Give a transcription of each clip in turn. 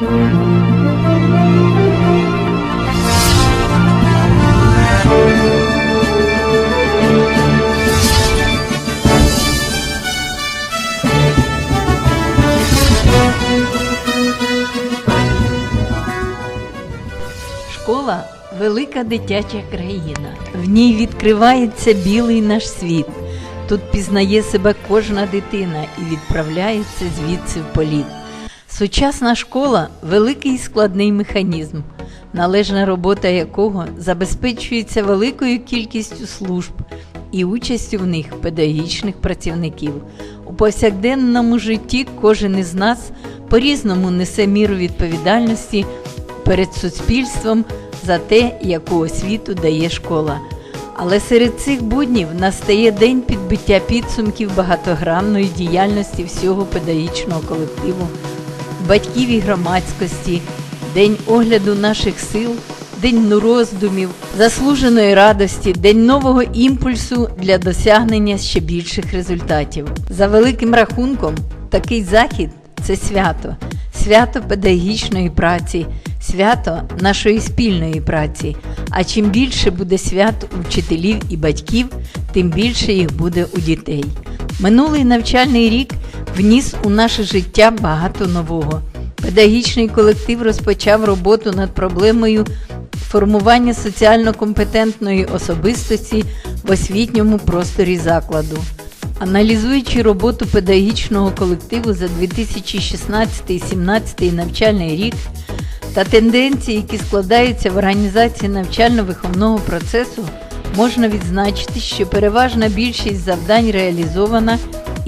Школа велика дитяча країна. В ній відкривається білий наш світ. Тут пізнає себе кожна дитина і відправляється звідси в політ. Сучасна школа великий складний механізм, належна робота якого забезпечується великою кількістю служб і участю в них педагогічних працівників. У повсякденному житті кожен із нас по-різному несе міру відповідальності перед суспільством за те, яку освіту дає школа. Але серед цих буднів настає день підбиття підсумків багатогранної діяльності всього педагогічного колективу, батьків і громадськості, день огляду наших сил, день роздумів, заслуженої радості, день нового імпульсу для досягнення ще більших результатів. За великим рахунком, такий захід це свято, свято педагогічної праці, свято нашої спільної праці. А чим більше буде свят у вчителів і батьків, тим більше їх буде у дітей. Минулий навчальний рік вніс у наше життя багато нового. Педагогічний колектив розпочав роботу над проблемою формування соціально компетентної особистості в освітньому просторі закладу. Аналізуючи роботу педагогічного колективу за 2016-2017 навчальний рік та тенденції, які складаються в організації навчально-виховного процесу, можна відзначити, що переважна більшість завдань реалізована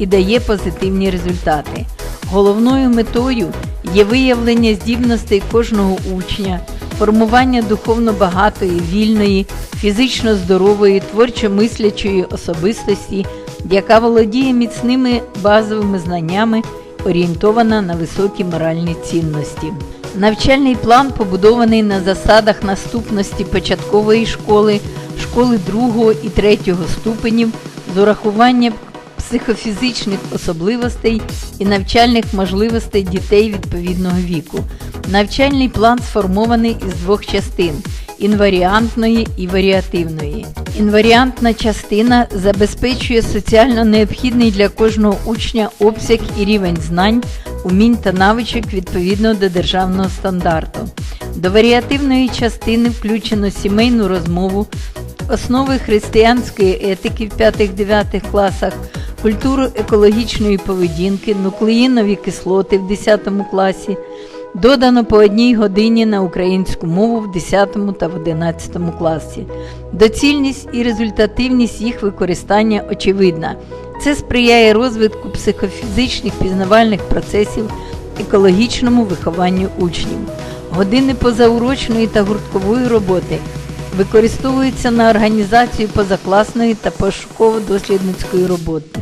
і дає позитивні результати. Головною метою є виявлення здібностей кожного учня, формування духовно багатої, вільної, фізично здорової, творчо мислячої особистості, яка володіє міцними базовими знаннями, орієнтована на високі моральні цінності. Навчальний план побудований на засадах наступності початкової школи, школи другого і третього ступенів з урахуванням психофізичних особливостей і навчальних можливостей дітей відповідного віку. Навчальний план сформований із двох частин інваріантної і варіативної. Інваріантна частина забезпечує соціально необхідний для кожного учня обсяг і рівень знань, умінь та навичок відповідно до державного стандарту. До варіативної частини включено сімейну розмову, основи християнської етики в 5-9 класах, культуру екологічної поведінки, нуклеїнові кислоти в 10 класі. Додано по одній годині на українську мову в 10 та в 11 класі. Доцільність і результативність їх використання очевидна. Це сприяє розвитку психофізичних пізнавальних процесів, екологічному вихованню учнів. Години позаурочної та гурткової роботи використовуються на організацію позакласної та пошуково-дослідницької роботи.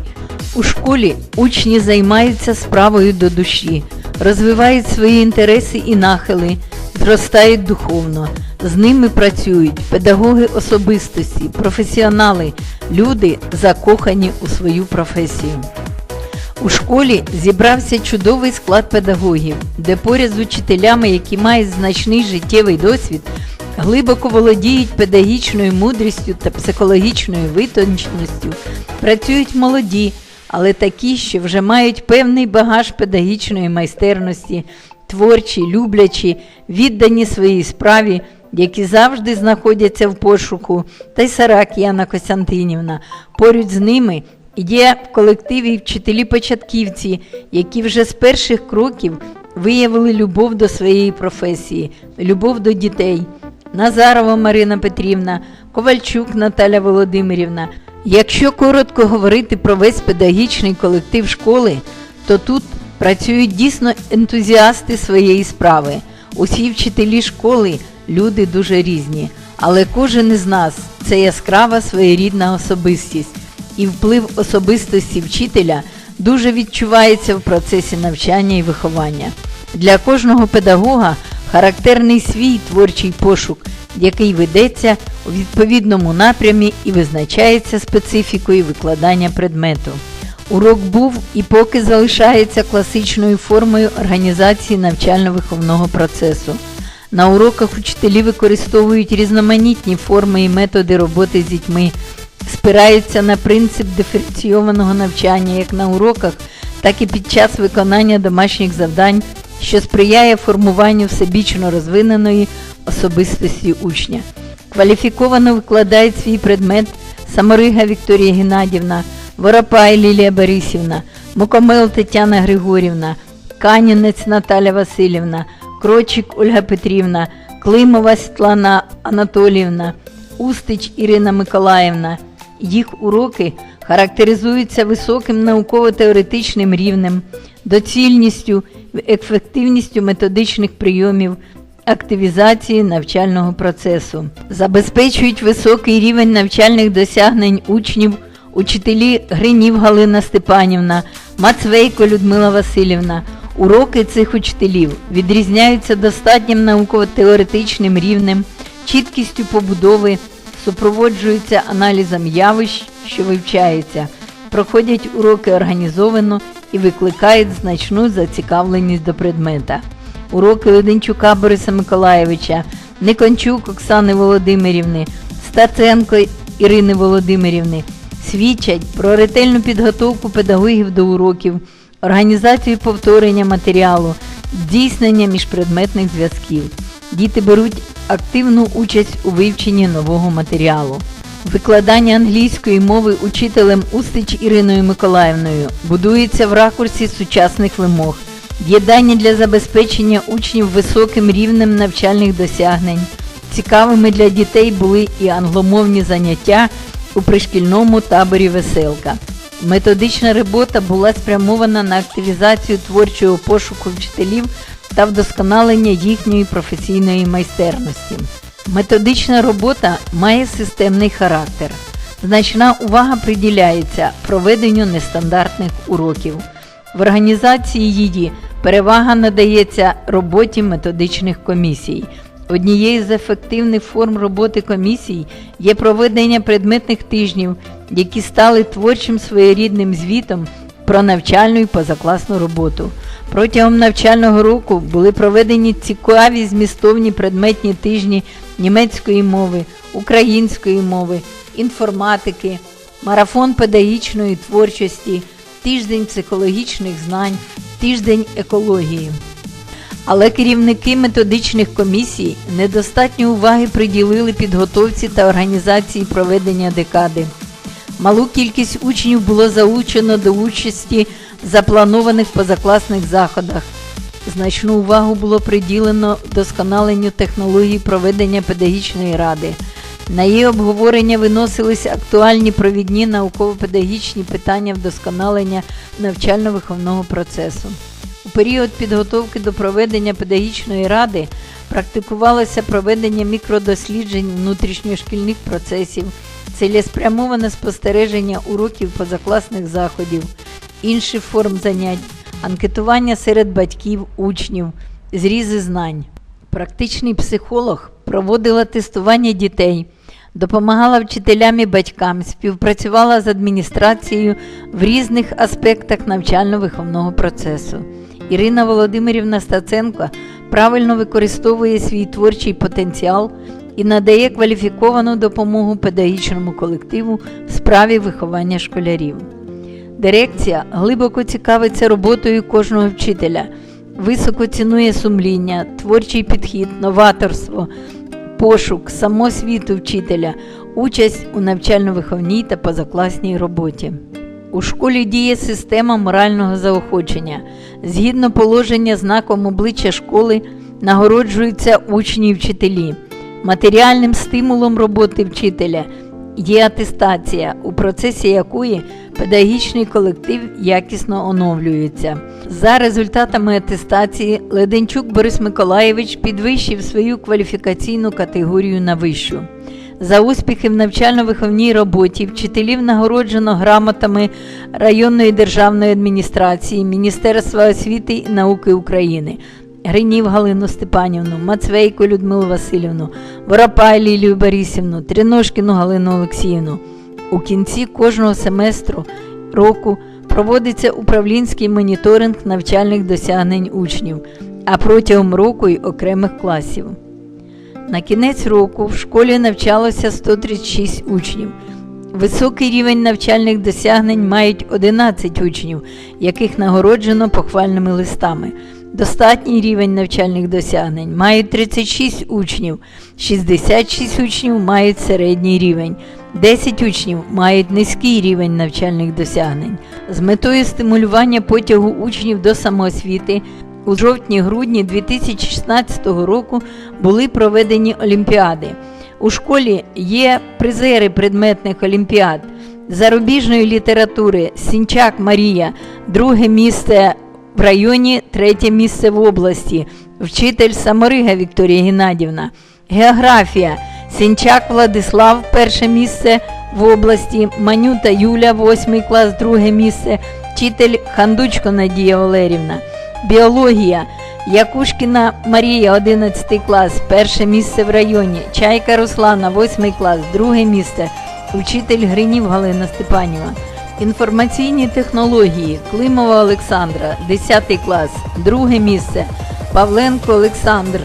У школі учні займаються справою до душі, розвивають свої інтереси і нахили, зростають духовно. З ними працюють педагоги особистості, професіонали, люди, закохані у свою професію. У школі зібрався чудовий склад педагогів, де поряд з учителями, які мають значний життєвий досвід, глибоко володіють педагогічною мудрістю та психологічною витонченістю, працюють молоді, але такі, що вже мають певний багаж педагогічної майстерності, творчі, люблячі, віддані своїй справі, які завжди знаходяться в пошуку, та й Сарак Яна Костянтинівна. Поруч з ними є в колективі вчителі-початківці, які вже з перших кроків виявили любов до своєї професії, любов до дітей. Назарова Марина Петрівна, Ковальчук Наталя Володимирівна. Якщо коротко говорити про весь педагогічний колектив школи, то тут працюють дійсно ентузіасти своєї справи. Усі вчителі школи люди дуже різні, але кожен із нас це яскрава своєрідна особистість, і вплив особистості вчителя дуже відчувається в процесі навчання і виховання. Для кожного педагога характерний свій творчий пошук, який ведеться у відповідному напрямі і визначається специфікою викладання предмету. Урок був і поки залишається класичною формою організації навчально-виховного процесу. На уроках учителі використовують різноманітні форми і методи роботи з дітьми, спираються на принцип диференційованого навчання як на уроках, так і під час виконання домашніх завдань, що сприяє формуванню всебічно розвиненої особистості учня. Кваліфіковано викладають свій предмет Саморига Вікторія Геннадівна, Воропай Лілія Борисівна, Мукомел Тетяна Григорівна, Канінець Наталя Васильівна, Крочик Ольга Петрівна, Климова Світлана Анатоліївна, Устич Ірина Миколаївна. Їх уроки характеризуються високим науково-теоретичним рівнем, доцільністю, ефективністю методичних прийомів, активізації навчального процесу, забезпечують високий рівень навчальних досягнень учнів, учителі Гринів Галина Степанівна, Мацвейко Людмила Васильівна. Уроки цих учителів відрізняються достатнім науково-теоретичним рівнем, чіткістю побудови, супроводжуються аналізом явищ, що вивчаються, проходять уроки організовано і викликають значну зацікавленість до предмета. Уроки Леденчука Бориса Миколаєвича, Никончук Оксани Володимирівни, Стаценко Ірини Володимирівни свідчать про ретельну підготовку педагогів до уроків, організацію повторення матеріалу, здійснення міжпредметних зв'язків. Діти беруть активну участь у вивченні нового матеріалу. Викладання англійської мови учителем Устич Іриною Миколаївною будується в ракурсі сучасних вимог, в'єднання для забезпечення учнів високим рівнем навчальних досягнень. Цікавими для дітей були і англомовні заняття у пришкільному таборі Веселка. Методична робота була спрямована на активізацію творчого пошуку вчителів та вдосконалення їхньої професійної майстерності. Методична робота має системний характер. Значна увага приділяється проведенню нестандартних уроків. В організації її перевага надається роботі методичних комісій. Однією з ефективних форм роботи комісій є проведення предметних тижнів, які стали творчим своєрідним звітом про навчальну і позакласну роботу. Протягом навчального року були проведені цікаві змістовні предметні тижні німецької мови, української мови, інформатики, марафон педагогічної творчості, тиждень психологічних знань, тиждень екології. Але керівники методичних комісій недостатньо уваги приділили підготовці та організації проведення декади. Малу кількість учнів було залучено до участі запланованих позакласних заходах. Значну увагу було приділено вдосконаленню технологій проведення педагогічної ради. На її обговорення виносилися актуальні провідні науково-педагогічні питання вдосконалення навчально-виховного процесу. У період підготовки до проведення педагогічної ради практикувалося проведення мікродосліджень внутрішньошкільних процесів, цілеспрямоване спостереження уроків позакласних заходів, інших форм занять, анкетування серед батьків, учнів, зрізи знань. Практичний психолог проводила тестування дітей, допомагала вчителям і батькам, співпрацювала з адміністрацією в різних аспектах навчально-виховного процесу. Ірина Володимирівна Стаценко правильно використовує свій творчий потенціал і надає кваліфіковану допомогу педагогічному колективу в справі виховання школярів. Дирекція глибоко цікавиться роботою кожного вчителя, високо цінує сумління, творчий підхід, новаторство, пошук, самосвіту вчителя, участь у навчально-виховній та позакласній роботі. У школі діє система морального заохочення. Згідно положення знаком обличчя школи нагороджуються учні і вчителі. Матеріальним стимулом роботи вчителя є атестація, у процесі якої педагогічний колектив якісно оновлюється. За результатами атестації Леденчук Борис Миколаєвич підвищив свою кваліфікаційну категорію на вищу. За успіхи в навчально-виховній роботі вчителів нагороджено грамотами районної державної адміністрації, Міністерства освіти і науки України, Гринів Галину Степанівну, Мацвейко Людмилу Васильівну, Воропай Лілію Борисівну, Триножкіну Галину Олексіївну. У кінці кожного семестру року Проводиться управлінський моніторинг навчальних досягнень учнів, а протягом року й окремих класів. На кінець року в школі навчалося 136 учнів. Високий рівень навчальних досягнень мають 11 учнів, яких нагороджено похвальними листами. Достатній рівень навчальних досягнень мають 36 учнів, 66 учнів мають середній рівень, 10 учнів мають низький рівень навчальних досягнень. З метою стимулювання потягу учнів до самоосвіти у жовтні-грудні 2016 року були проведені олімпіади. У школі є призери предметних олімпіад зарубіжної літератури Сінчак Марія, друге місце в районі, третє місце в області, вчитель Саморига Вікторія Геннадівна, географія Сінчак Владислав, перше місце в області, Манюта Юля, восьмий клас, друге місце, вчитель Хандучко Надія Валерівна, біологія. Якушкіна Марія, 11 клас, перше місце в районі. Чайка Руслана, 8 клас, друге місце. Учитель Гринів Галина Степанєва. Інформаційні технології Климова Олександра, 10 клас, друге місце. Павленко Олександр,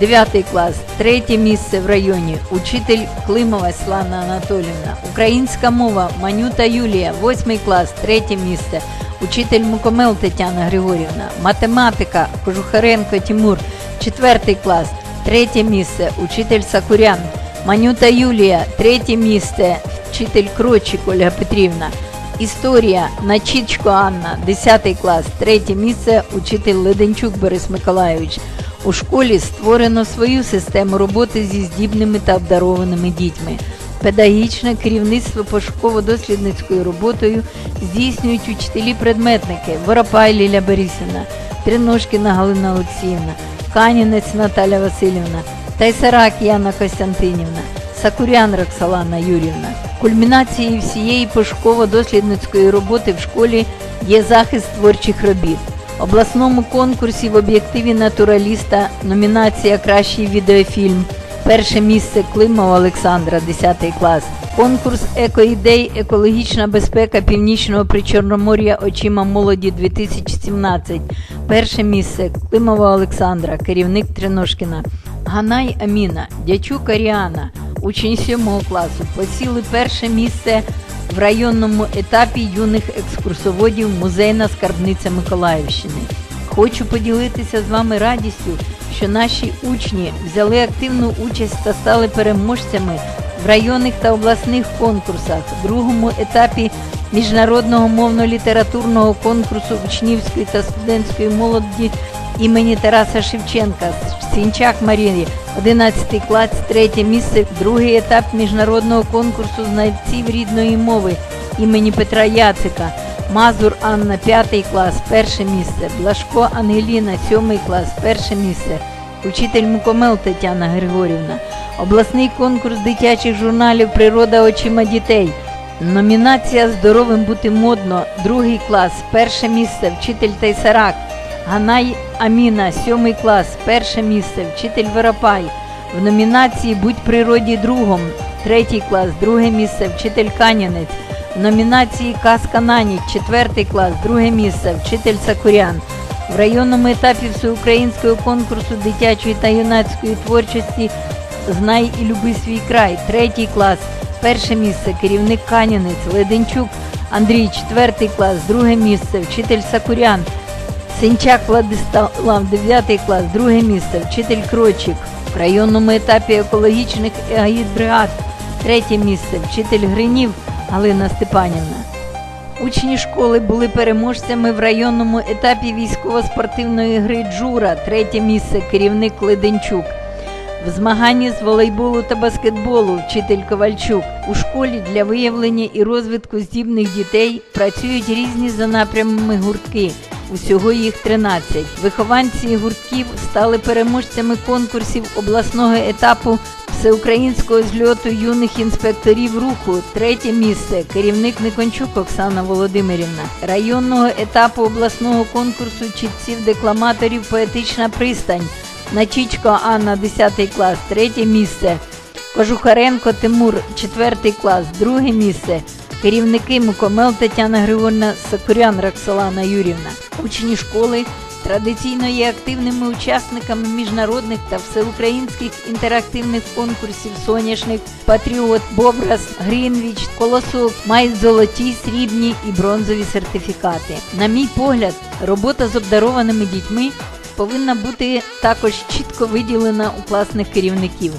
9 клас, третє місце в районі. Учитель Климова Слана Анатолівна. Українська мова. Манюта Юлія, 8 клас, третє місце. Учитель Мукомел Тетяна Григорівна, математика. Кожухаренко Тимур, 4 клас, третє місце, учитель Сакурян, Манюта Юлія, третє місце, вчитель Крочик Ольга Петрівна. Історія. Начічко Анна, 10 клас, третє місце, учитель Леденчук Борис Миколайович. У школі створено свою систему роботи зі здібними та обдарованими дітьми. Педагогічне керівництво пошуково-дослідницькою роботою здійснюють учителі-предметники Воропай Ліля Борисівна, Триножкіна Галина Олексіївна, Канінець Наталя Васильівна, Тайсарак Яна Костянтинівна, Сакурян Роксолана Юрівна. Кульмінацією всієї пошуково-дослідницької роботи в школі є захист творчих робіт. Обласному конкурсі в об'єктиві натураліста номінація Кращий відеофільм. Перше місце Климова Олександра, 10 клас. Конкурс Екоідей Екологічна безпека Північного Причорномор'я очима молоді 2017. Перше місце Климова Олександра, керівник Триножкіна. Ганай Аміна, дячук Аріана, учень 7 класу, посіли перше місце в районному етапі юних екскурсоводів Музейна скарбниця Миколаївщини. Хочу поділитися з вами радістю, що наші учні взяли активну участь та стали переможцями в районних та обласних конкурсах, в другому етапі міжнародного мовно-літературного конкурсу учнівської та студентської молоді імені Тараса Шевченка Сінчак Марії, 11 клас, третє місце, другий етап міжнародного конкурсу знавців рідної мови імені Петра Яцика. Мазур Анна, 5 клас, перше місце. Блашко Ангеліна, 7 клас, перше місце. Учитель Мукомел Тетяна Григорівна. Обласний конкурс дитячих журналів Природа очима дітей. Номінація Здоровим бути модно, другий клас, перше місце, вчитель Тайсарак. Ганай Аміна, 7 клас, перше місце, вчитель Воропай. В номінації Будь природі другом, третій клас, друге місце, вчитель Канянець. В номінації Казка на ніч, четвертий клас, друге місце, вчитель Сакурян. В районному етапі всеукраїнського конкурсу дитячої та юнацької творчості Знай і люби свій край, третій клас, перше місце, керівник Канянець, Леденчук, Андрій, четвертий клас, друге місце, вчитель Сакурян. Синчак Владислав, 9 клас, друге місце, вчитель Крочик. В районному етапі екологічних агітбригад, третє місце, вчитель Гринів Галина Степанівна. Учні школи були переможцями в районному етапі військово-спортивної гри Джура, третє місце, керівник Леденчук. В змаганні з волейболу та баскетболу вчитель Ковальчук. У школі для виявлення і розвитку здібних дітей працюють різні за напрямами гуртки. Усього їх 13. Вихованці гуртків стали переможцями конкурсів обласного етапу всеукраїнського зльоту юних інспекторів руху. Третє місце керівник Никончук Оксана Володимирівна. Районного етапу обласного конкурсу чітців декламаторів Поетична пристань. Начічко Анна, 10 клас, третє місце. Кожухаренко Тимур, 4 клас, друге місце. Керівники Мукомел Тетяна Григорівна, Сакурян Роксолана Юрівна. Учні школи традиційно є активними учасниками міжнародних та всеукраїнських інтерактивних конкурсів Соняшник, Патріот, Бобрас, Грінвіч, Колосок мають золоті, срібні і бронзові сертифікати. На мій погляд, робота з обдарованими дітьми повинна бути також чітко виділена у класних керівників.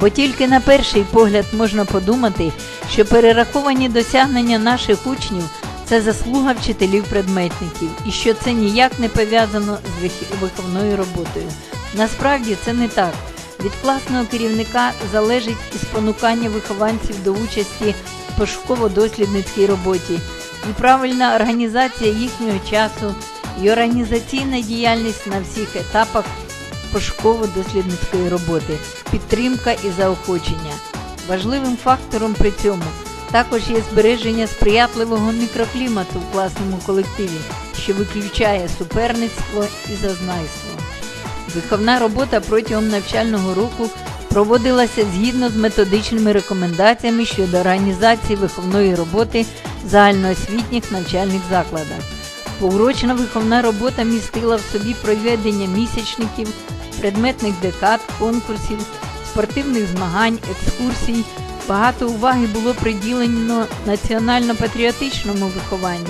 Бо тільки на перший погляд можна подумати, що перераховані досягнення наших учнів це заслуга вчителів-предметників, і що це ніяк не пов'язано з виховною роботою. Насправді це не так. Від класного керівника залежить і спонукання вихованців до участі в пошуково-дослідницькій роботі, і правильна організація їхнього часу, і організаційна діяльність на всіх етапах пошуково-дослідницької роботи, підтримка і заохочення. Важливим фактором при цьому також є збереження сприятливого мікроклімату в класному колективі, що виключає суперництво і зазнайство. Виховна робота протягом навчального року проводилася згідно з методичними рекомендаціями щодо організації виховної роботи в загальноосвітніх навчальних закладах. Поурочна виховна робота містила в собі проведення місячників, предметних декад, конкурсів, спортивних змагань, екскурсій. Багато уваги було приділено національно-патріотичному вихованню,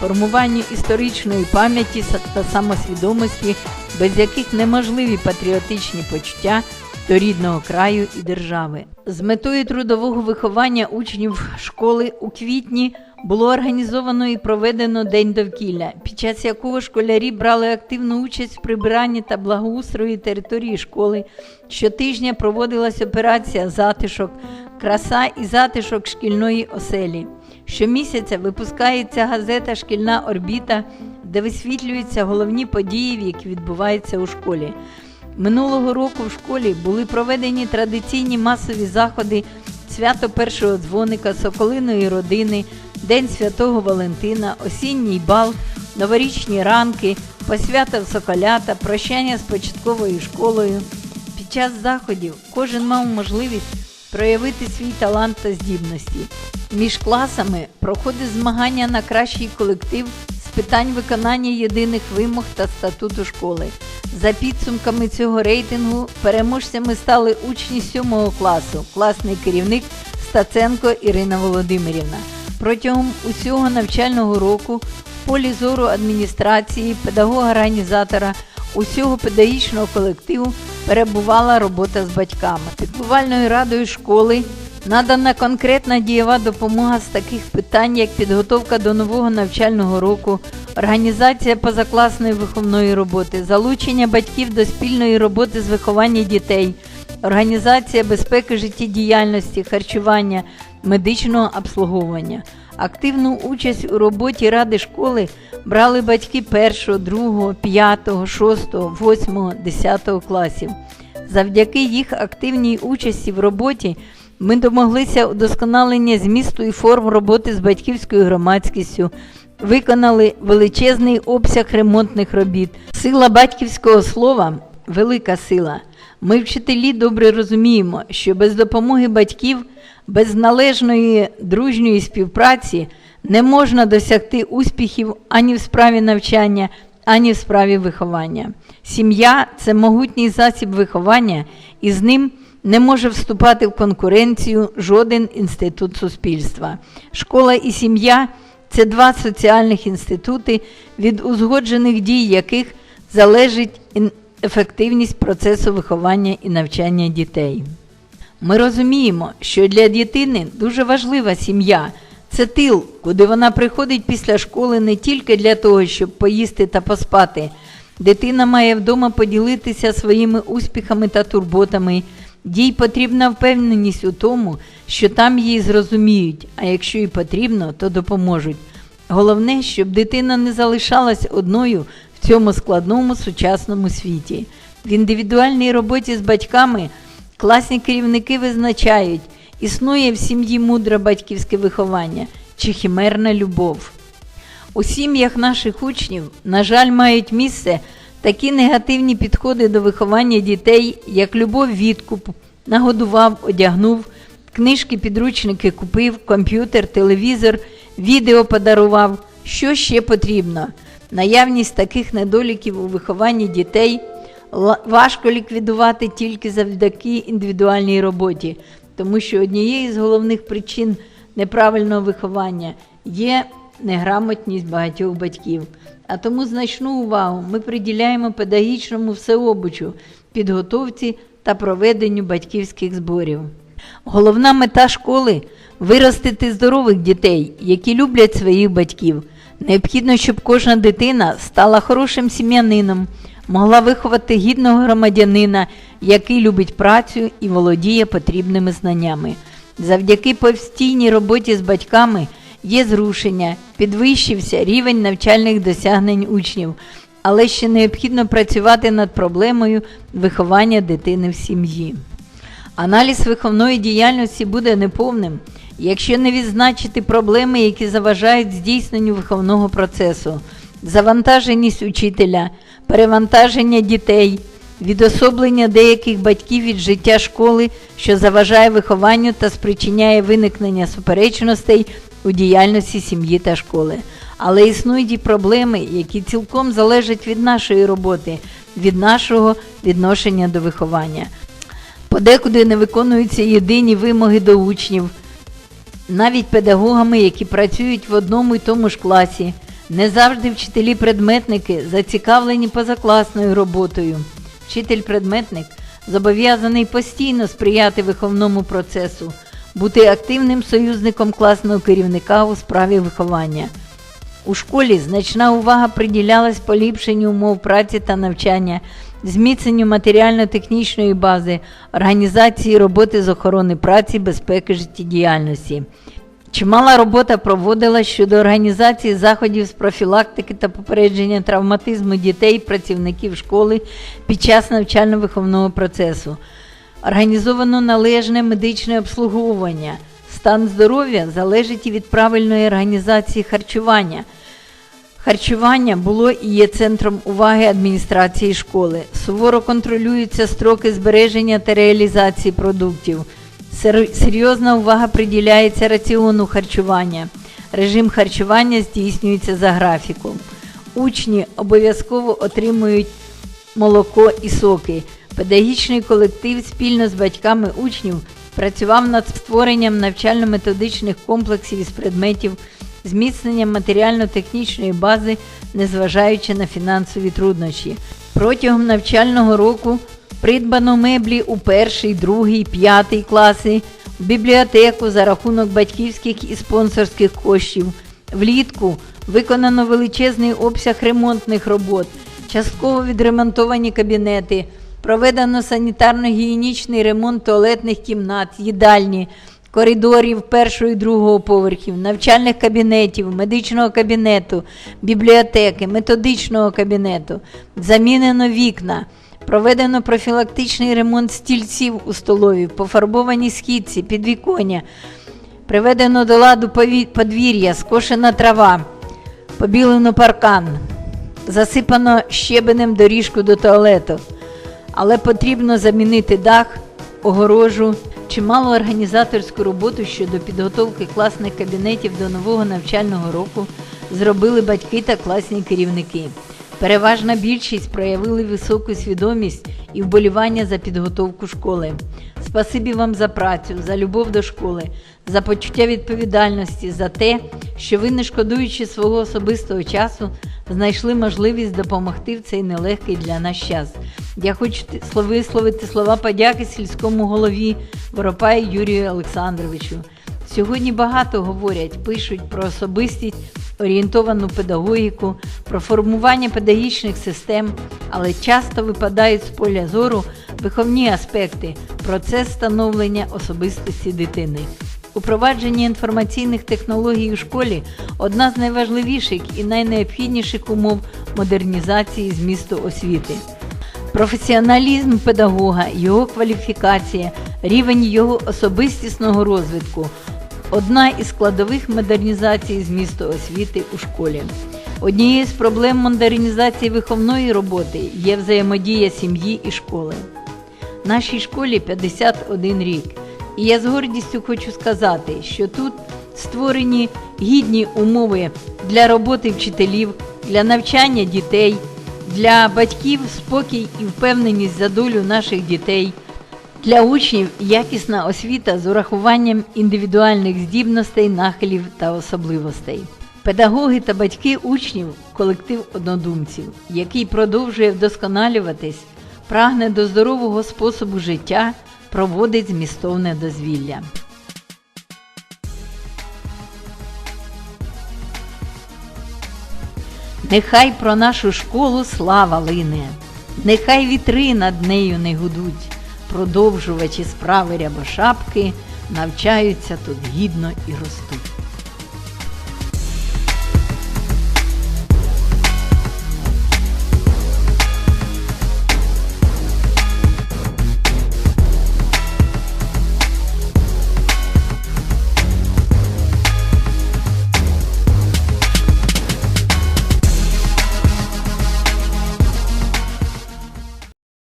формуванню історичної пам'яті та самосвідомості, без яких неможливі патріотичні почуття до рідного краю і держави. З метою трудового виховання учнів школи у квітні було організовано і проведено День довкілля, під час якого школярі брали активну участь в прибиранні та благоустрої території школи. Щотижня проводилась операція Затишок, краса і затишок шкільної оселі. Щомісяця випускається газета Шкільна орбіта, де висвітлюються головні події, які відбуваються у школі. Минулого року в школі були проведені традиційні масові заходи свято першого дзвоника, Соколиної родини, День Святого Валентина, осінній бал, новорічні ранки, посвята в Соколята, прощання з початковою школою. Під час заходів кожен мав можливість проявити свій талант та здібності. Між класами проходить змагання на кращий колектив питань виконання єдиних вимог та статуту школи. За підсумками цього рейтингу переможцями стали учні 7 класу, класний керівник Стаценко Ірина Володимирівна. Протягом усього навчального року в полі зору адміністрації, педагога-організатора, усього педагогічного колективу перебувала робота з батьками. Піклувальною радою школи надана конкретна дієва допомога з таких питань, як підготовка до нового навчального року, організація позакласної виховної роботи, залучення батьків до спільної роботи з виховання дітей, організація безпеки життєдіяльності, харчування, медичного обслуговування. Активну участь у роботі ради школи брали батьки 1, 2, 5, 6, 8, 10 класів. Завдяки їх активній участі в роботі ми домоглися удосконалення змісту і форм роботи з батьківською громадськістю, виконали величезний обсяг ремонтних робіт. Сила батьківського слова велика сила. Ми, вчителі, добре розуміємо, що без допомоги батьків, без належної дружньої співпраці не можна досягти успіхів ані в справі навчання, ані в справі виховання. Сім'я це могутній засіб виховання, і з ним не може вступати в конкуренцію жоден інститут суспільства. Школа і сім'я це два соціальних інститути, від узгоджених дій яких залежить ефективність процесу виховання і навчання дітей. Ми розуміємо, що для дитини дуже важлива сім'я. Це тил, куди вона приходить після школи не тільки для того, щоб поїсти та поспати. Дитина має вдома поділитися своїми успіхами та турботами. Їй потрібна впевненість у тому, що там її зрозуміють, а якщо і потрібно, то допоможуть. Головне, щоб дитина не залишалась одною в цьому складному сучасному світі. В індивідуальній роботі з батьками класні керівники визначають, існує в сім'ї мудре батьківське виховання чи хімерна любов. У сім'ях наших учнів, на жаль, мають місце такі негативні підходи до виховання дітей, як любов відкуп, нагодував, одягнув, Книжки, підручники купив, комп'ютер, телевізор, відео подарував. Що ще потрібно? Наявність таких недоліків у вихованні дітей важко ліквідувати тільки завдяки індивідуальній роботі, тому що однією з головних причин неправильного виховання є неграмотність багатьох батьків. А тому значну увагу ми приділяємо педагогічному всеобучу, підготовці та проведенню батьківських зборів. Головна мета школи виростити здорових дітей, які люблять своїх батьків. Необхідно, щоб кожна дитина стала хорошим сім'янином, могла виховати гідного громадянина, який любить працю і володіє потрібними знаннями. Завдяки постійній роботі з батьками є зрушення, підвищився рівень навчальних досягнень учнів, але ще необхідно працювати над проблемою виховання дитини в сім'ї. Аналіз виховної діяльності буде неповним, якщо не відзначити проблеми, які заважають здійсненню виховного процесу, завантаженість учителя, перевантаження дітей, відособлення деяких батьків від життя школи, що заважає вихованню та спричиняє виникнення суперечностей у діяльності сім'ї та школи. Але існують і проблеми, які цілком залежать від нашої роботи, від нашого відношення до виховання. Подекуди не виконуються єдині вимоги до учнів, навіть педагогами, які працюють в одному і тому ж класі. Не завжди вчителі-предметники зацікавлені позакласною роботою. Вчитель-предметник зобов'язаний постійно сприяти виховному процесу, бути активним союзником класного керівника у справі виховання. У школі значна увага приділялась поліпшенню умов праці та навчання, зміцненню матеріально-технічної бази, організації роботи з охорони праці, безпеки життєдіяльності. Чимала робота проводилась щодо організації заходів з профілактики та попередження травматизму дітей, працівників школи під час навчально-виховного процесу. Організовано належне медичне обслуговування. Стан здоров'я залежить і від правильної організації харчування. Харчування було і є центром уваги адміністрації школи. Суворо контролюються строки збереження та реалізації продуктів. Серйозна увага приділяється раціону харчування. Режим харчування здійснюється за графіком. Учні обов'язково отримують молоко і соки. Педагогічний колектив спільно з батьками учнів працював над створенням навчально-методичних комплексів із предметів, зміцненням матеріально-технічної бази, незважаючи на фінансові труднощі. Протягом навчального року придбано меблі у перший, другий, п'ятий класи, в бібліотеку за рахунок батьківських і спонсорських коштів. Влітку виконано величезний обсяг ремонтних робот, частково відремонтовані кабінети, проведено санітарно-гігієнічний ремонт туалетних кімнат, їдальні, коридорів першого і другого поверхів, навчальних кабінетів, медичного кабінету, бібліотеки, методичного кабінету, замінено вікна. Проведено профілактичний ремонт стільців у столові, пофарбовані східці, підвіконня, приведено до ладу подвір'я, скошена трава, побілено паркан, засипано щебенем доріжку до туалету. Але потрібно замінити дах, огорожу, чимало організаторську роботу щодо підготовки класних кабінетів до нового навчального року зробили батьки та класні керівники. Переважна більшість проявили високу свідомість і вболівання за підготовку школи. Спасибі вам за працю, за любов до школи, за почуття відповідальності, за те, що ви, не шкодуючи свого особистого часу, знайшли можливість допомогти в цей нелегкий для нас час. Я хочу висловити слова подяки сільському голові Воропаю Юрію Олександровичу. Сьогодні багато говорять, пишуть про особистість, орієнтовану педагогіку, про формування педагогічних систем, але часто випадають з поля зору виховні аспекти, процес становлення особистості дитини. Упровадження інформаційних технологій у школі одна з найважливіших і найнеобхідніших умов модернізації змісту освіти. Професіоналізм педагога, його кваліфікація, рівень його особистісного розвитку одна із складових модернізації змісту освіти у школі. Однією з проблем модернізації виховної роботи є взаємодія сім'ї і школи. Нашій школі 51 рік. І я з гордістю хочу сказати, що тут створені гідні умови для роботи вчителів, для навчання дітей, для батьків спокій і впевненість за долю наших дітей, для учнів якісна освіта з урахуванням індивідуальних здібностей, нахилів та особливостей. Педагоги та батьки учнів колектив однодумців, який продовжує вдосконалюватись, прагне до здорового способу життя, проводить змістовне дозвілля. Нехай про нашу школу слава лине, нехай вітри над нею не гудуть, продовжувачі справи рябошапки навчаються тут гідно і ростуть.